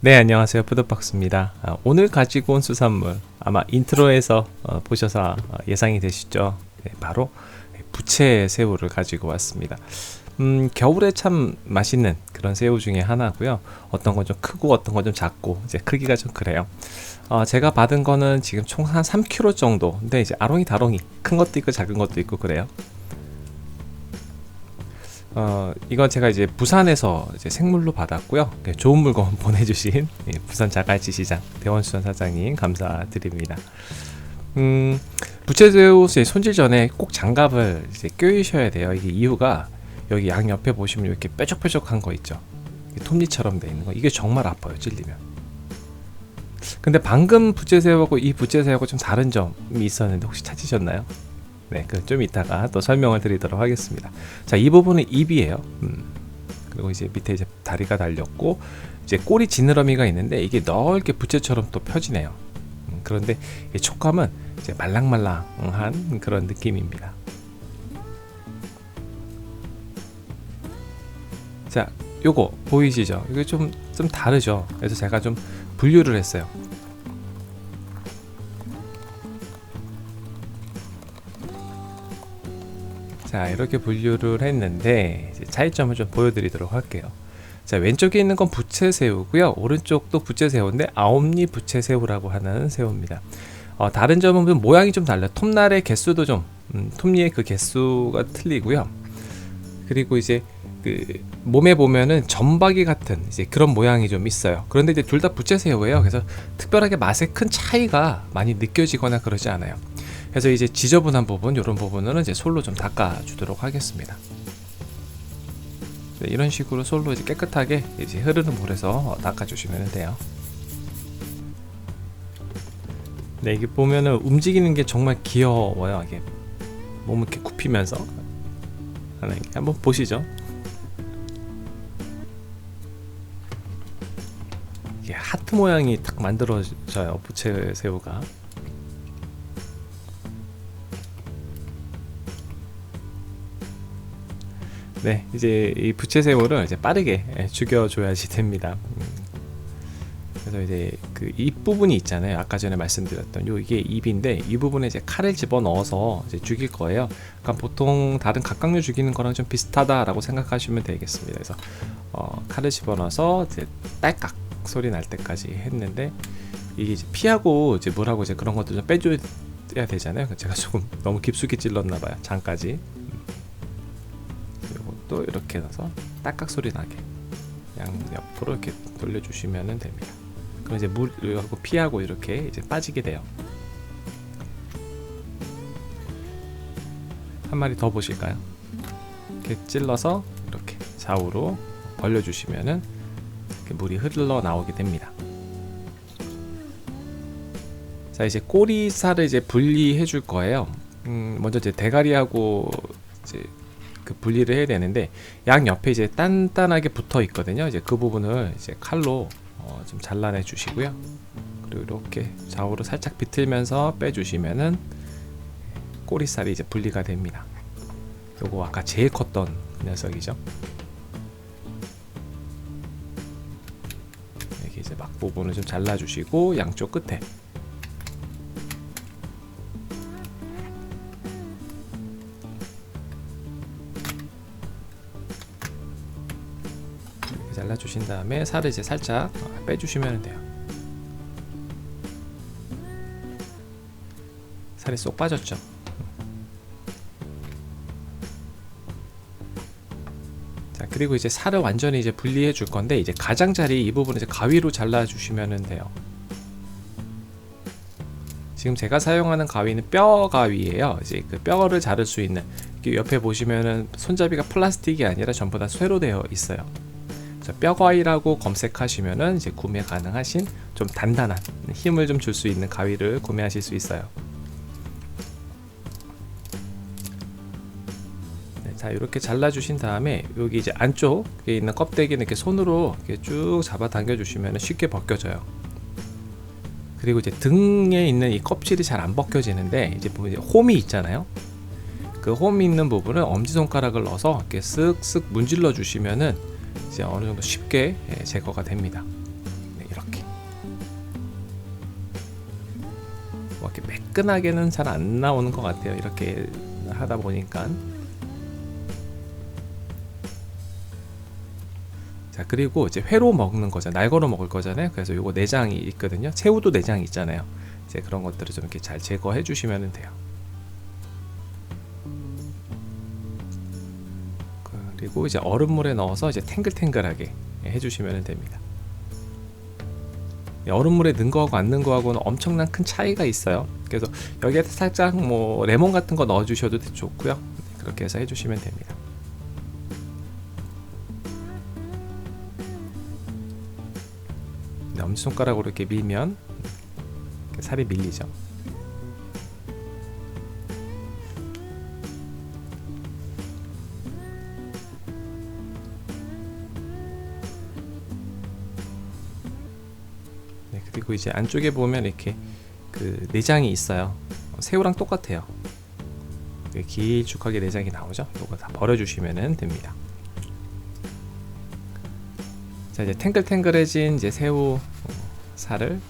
네, 안녕하세요. 푸드박스입니다. 아, 오늘 가지고 온 수산물 아마 인트로에서 어, 보셔서 어, 예상이 되시죠? 네, 바로 부채 새우를 가지고 왔습니다. 음, 겨울에 참 맛있는 그런 새우 중에 하나고요. 어떤 건 좀 크고 어떤 건 좀 작고 이제 크기가 좀 그래요. 어, 제가 받은 거는 지금 총 한 3kg 정도. 근데 이제 아롱이 다롱이 큰 것도 있고 작은 것도 있고 그래요. 어, 이건 제가 이제 부산에서 이제 생물로 받았고요. 네, 좋은 물건 보내주신 예, 부산 자갈치 시장 대원수산 사장님 감사드립니다. 음, 부채새우 손질 전에 꼭 장갑을 이제 껴주셔야 돼요. 이게 이유가 여기 양 옆에 보시면 이렇게 뾰족뾰족한 거 있죠. 톱니처럼 돼 있는 거. 이게 정말 아파요. 찔리면. 근데 방금 부채새우하고 이 부채새우하고 좀 다른 점이 있었는데 혹시 찾으셨나요? 네, 그 좀 이따가 또 설명을 드리도록 하겠습니다. 자, 이 부분은 입이에요. 음. 그리고 이제 밑에 이제 다리가 달렸고 이제 꼬리 지느러미가 있는데 이게 넓게 부채처럼 또 펴지네요. 음, 그런데 이 촉감은 이제 말랑말랑한 그런 느낌입니다. 자, 요거 보이시죠? 이게 좀 좀 다르죠. 그래서 제가 좀 분류를 했어요. 자 이렇게 분류를 했는데 차이점을 좀 보여드리도록 할게요. 자 왼쪽에 있는 건 부채새우고요. 오른쪽도 부채새우인데 아홉리 부채새우라고 하는 새우입니다. 어, 다른 점은 모양이 좀 달라요. 톱날의 개수도 좀 음, 톱니의 그 개수가 틀리고요. 그리고 이제 그 몸에 보면은 점박이 같은 이제 그런 모양이 좀 있어요. 그런데 이제 둘 다 부채새우예요. 그래서 특별하게 맛에 큰 차이가 많이 느껴지거나 그러지 않아요. 그래서 이제 지저분한 부분 이런 부분은 이제 솔로 좀 닦아 주도록 하겠습니다. 네, 이런 식으로 솔로 이제 깨끗하게 이제 흐르는 물에서 닦아 주시면 돼요. 네 이게 보면은 움직이는 게 정말 귀여워요. 이게 몸을 이렇게 굽히면서. 한번 보시죠. 이게 하트 모양이 딱 만들어져요 부채 새우가 네, 이제 이 부채새우를 이제 빠르게 예, 죽여줘야지 됩니다. 음. 그래서 이제 그 입 부분이 있잖아요. 아까 전에 말씀드렸던 요 이게 입인데 이 부분에 이제 칼을 집어 넣어서 이제 죽일 거예요. 그러니까 보통 다른 각각류 죽이는 거랑 좀 비슷하다라고 생각하시면 되겠습니다. 그래서 어, 칼을 집어 넣어서 이제 딸깍 소리 날 때까지 했는데 이게 이제 피하고 이제 물하고 이제 그런 것도 좀 빼줘야 되잖아요. 제가 조금 너무 깊숙이 찔렀나 봐요. 장까지. 또 이렇게 넣어서 딱딱 소리 나게 양 옆으로 이렇게 돌려주시면 됩니다. 그럼 이제 물하고 피하고 이렇게 이제 빠지게 돼요. 한 마리 더 보실까요? 이렇게 찔러서 이렇게 좌우로 벌려주시면은 물이 흘러 나오게 됩니다. 자 이제 꼬리살을 이제 분리해 줄 거예요. 음, 먼저 이제 대가리하고 이제 그 분리를 해야 되는데 양 옆에 이제 단단하게 붙어 있거든요. 이제 그 부분을 이제 칼로 어, 좀 잘라내 주시고요. 그리고 이렇게 좌우로 살짝 비틀면서 빼주시면은 꼬리살이 이제 분리가 됩니다. 요거 아까 제일 컸던 녀석이죠. 이렇게 이제 막 부분을 좀 잘라주시고 양쪽 끝에 주신 다음에 살을 이제 살짝 빼주시면 돼요. 살이 쏙 빠졌죠. 자 그리고 이제 살을 완전히 이제 분리해 줄 건데 이제 가장자리 이 부분을 이제 가위로 잘라 주시면 돼요. 지금 제가 사용하는 가위는 뼈 가위예요. 이제 그 뼈를 자를 수 있는 옆에 보시면은 손잡이가 플라스틱이 아니라 전부 다 쇠로 되어 있어요. 뼈가위라고 검색하시면은 이제 구매 가능하신 좀 단단한 힘을 좀 줄 수 있는 가위를 구매하실 수 있어요. 네, 자 이렇게 잘라주신 다음에 여기 이제 안쪽에 있는 껍데기는 이렇게 손으로 이렇게 쭉 잡아 당겨 주시면 쉽게 벗겨져요. 그리고 이제 등에 있는 이 껍질이 잘 안 벗겨지는데 이제 보면 이제 홈이 있잖아요. 그 홈이 있는 부분을 엄지 손가락을 넣어서 이렇게 쓱쓱 문질러 주시면은 이제 어느 정도 쉽게 예, 제거가 됩니다. 네, 이렇게. 뭐 이렇게 매끈하게는 잘 안 나오는 것 같아요. 이렇게 하다 보니까. 자 그리고 이제 회로 먹는 거죠 날거로 먹을 거잖아요. 그래서 요거 내장이 있거든요. 새우도 내장이 있잖아요. 이제 그런 것들을 좀 이렇게 잘 제거해 주시면 돼요. 그리고 이제 얼음물에 넣어서 이제 탱글탱글하게 해주시면 됩니다. 얼음물에 넣은 거하고 안 넣은 거하고는 엄청난 큰 차이가 있어요. 그래서 여기에 살짝 뭐 레몬 같은 거 넣어주셔도 좋고요. 그렇게 해서 해주시면 됩니다. 네, 엄지손가락으로 이렇게 밀면 살이 밀리죠. 그리고 이제 안쪽에 보면 이렇게 그 내장이 있어요. 어, 새우랑 똑같아요. 길쭉하게 내장이 나오죠. 이거 다 버려주시면 됩니다. 자 이제 탱글탱글해진 이제 새우 어, 살을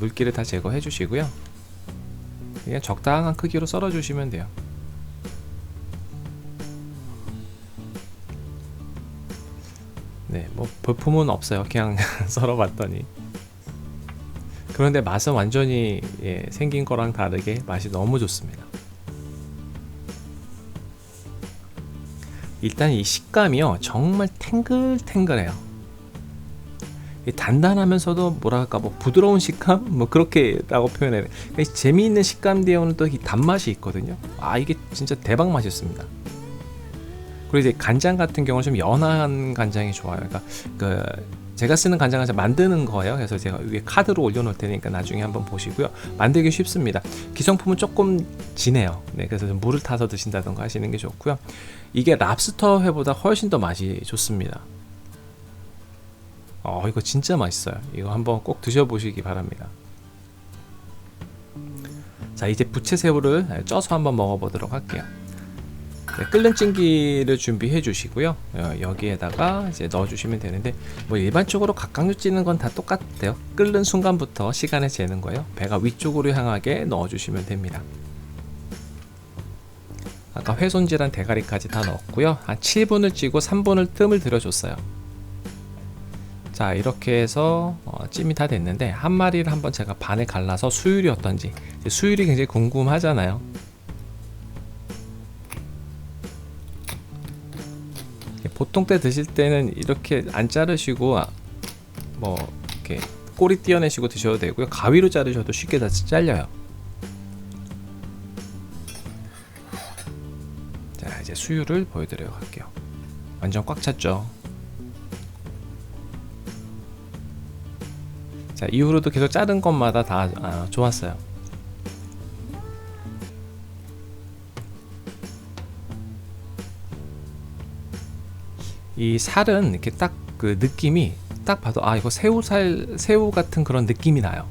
물기를 다 제거해 주시고요. 그냥 적당한 크기로 썰어 주시면 돼요. 네, 뭐 볼품은 없어요. 그냥 썰어 봤더니. 그런데 맛은 완전히 예, 생긴 거랑 다르게 맛이 너무 좋습니다. 일단 이 식감이요 정말 탱글탱글해요. 이 단단하면서도 뭐랄까 뭐 부드러운 식감 뭐 그렇게라고 표현해. 재미있는 식감 뒤에는 또 이 단맛이 있거든요. 아 이게 진짜 대박 맛이었습니다. 그리고 이제 간장 같은 경우는 좀 연한 간장이 좋아요. 그러니까 그 제가 쓰는 간장은 만드는 거예요. 그래서 제가 위에 카드로 올려놓을 테니까 나중에 한번 보시고요. 만들기 쉽습니다. 기성품은 조금 진해요. 네, 그래서 좀 물을 타서 드신다던가 하시는 게 좋고요. 이게 랍스터 회보다 훨씬 더 맛이 좋습니다. 어, 이거 진짜 맛있어요. 이거 한번 꼭 드셔보시기 바랍니다. 자, 이제 부채새우를 쪄서 한번 먹어보도록 할게요. 네, 끓는 찜기를 준비해 주시고요. 어, 여기에다가 이제 넣어 주시면 되는데 뭐 일반적으로 각각류 찌는 건 다 똑같대요. 끓는 순간부터 시간을 재는 거예요. 배가 위쪽으로 향하게 넣어 주시면 됩니다. 아까 회손질한 대가리까지 다 넣었고요. 한 7분을 찌고 3분을 뜸을 들여줬어요. 자 이렇게 해서 어, 찜이 다 됐는데 한 마리를 한번 제가 반에 갈라서 수율이 어떤지 수율이 굉장히 궁금하잖아요. 보통 때 드실 때는 이렇게 안 자르시고 아, 뭐 이렇게 꼬리 띄어내시고 드셔도 되고요. 가위로 자르셔도 쉽게 다 잘려요. 자 이제 수율을 보여드려 갈게요. 완전 꽉 찼죠. 자 이후로도 계속 자른 것마다 다 아, 좋았어요. 이 살은 이렇게 딱 그 느낌이 딱 봐도 아 이거 새우살 새우 같은 그런 느낌이 나요.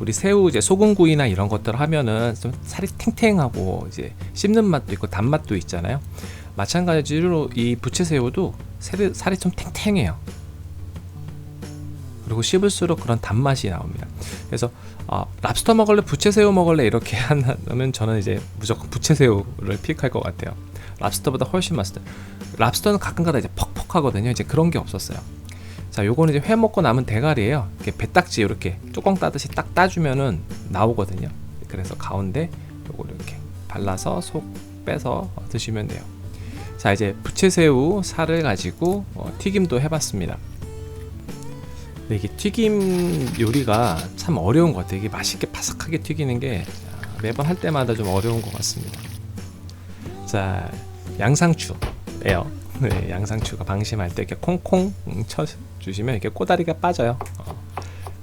우리 새우 이제 소금구이나 이런 것들 하면은 좀 살이 탱탱하고 이제 씹는 맛도 있고 단맛도 있잖아요. 마찬가지로 이 부채새우도 살이, 좀 탱탱해요. 그리고 씹을수록 그런 단맛이 나옵니다. 그래서 아, 랍스터 먹을래, 부채새우 먹을래 이렇게 하면 저는 이제 무조건 부채새우를 픽할 것 같아요. 랍스터보다 훨씬 맛있어요. 랍스터는 가끔가다 이제 퍽퍽하거든요. 이제 그런 게 없었어요. 자, 요거는 이제 회 먹고 남은 대가리예요. 이렇게 배딱지 이렇게 뚜껑 따듯이 딱 따주면은 나오거든요. 그래서 가운데 요거를 이렇게 발라서 속 빼서 드시면 돼요. 자, 이제 부채새우 살을 가지고 어, 튀김도 해봤습니다. 근데 이게 튀김 요리가 참 어려운 것 같아요. 이게 맛있게 바삭하게 튀기는 게 매번 할 때마다 좀 어려운 것 같습니다. 자, 양상추예요. 네, 양상추가 방심할 때 이렇게 콩콩 쳐 주시면 이렇게 꼬다리가 빠져요. 어.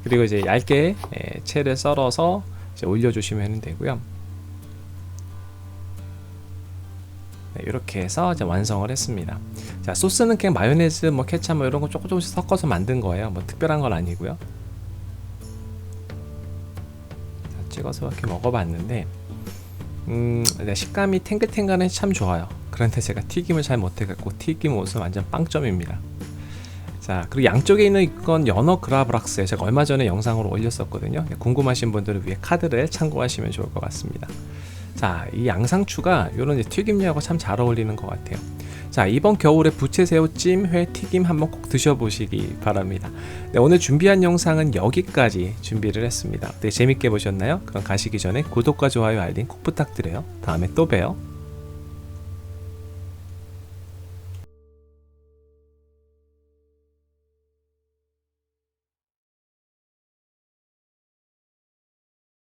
그리고 이제 얇게 예, 채를 썰어서 올려주시면 되고요. 네, 이렇게 해서 이제 완성을 했습니다. 자 소스는 그냥 마요네즈, 뭐 케찹 뭐 이런 거 조금 조금씩 섞어서 만든 거예요. 뭐 특별한 건 아니고요. 자, 찍어서 이렇게 먹어봤는데 음, 네, 식감이 탱글탱글해 참 좋아요. 그런데 제가 튀김을 잘 못해갖고 튀김 옷은 완전 빵점입니다. 자 그리고 양쪽에 있는 이건 연어 그라브락스 제가 얼마 전에 영상으로 올렸었거든요. 궁금하신 분들을 위해 카드를 참고하시면 좋을 것 같습니다. 자, 이 양상추가 이런 튀김류하고 참 잘 어울리는 것 같아요. 자, 이번 겨울에 부채새우 찜, 회 튀김 한번 꼭 드셔보시기 바랍니다. 네, 오늘 준비한 영상은 여기까지 준비를 했습니다. 네, 재밌게 보셨나요? 그럼 가시기 전에 구독과 좋아요, 알림 꼭 부탁드려요. 다음에 또 봬요.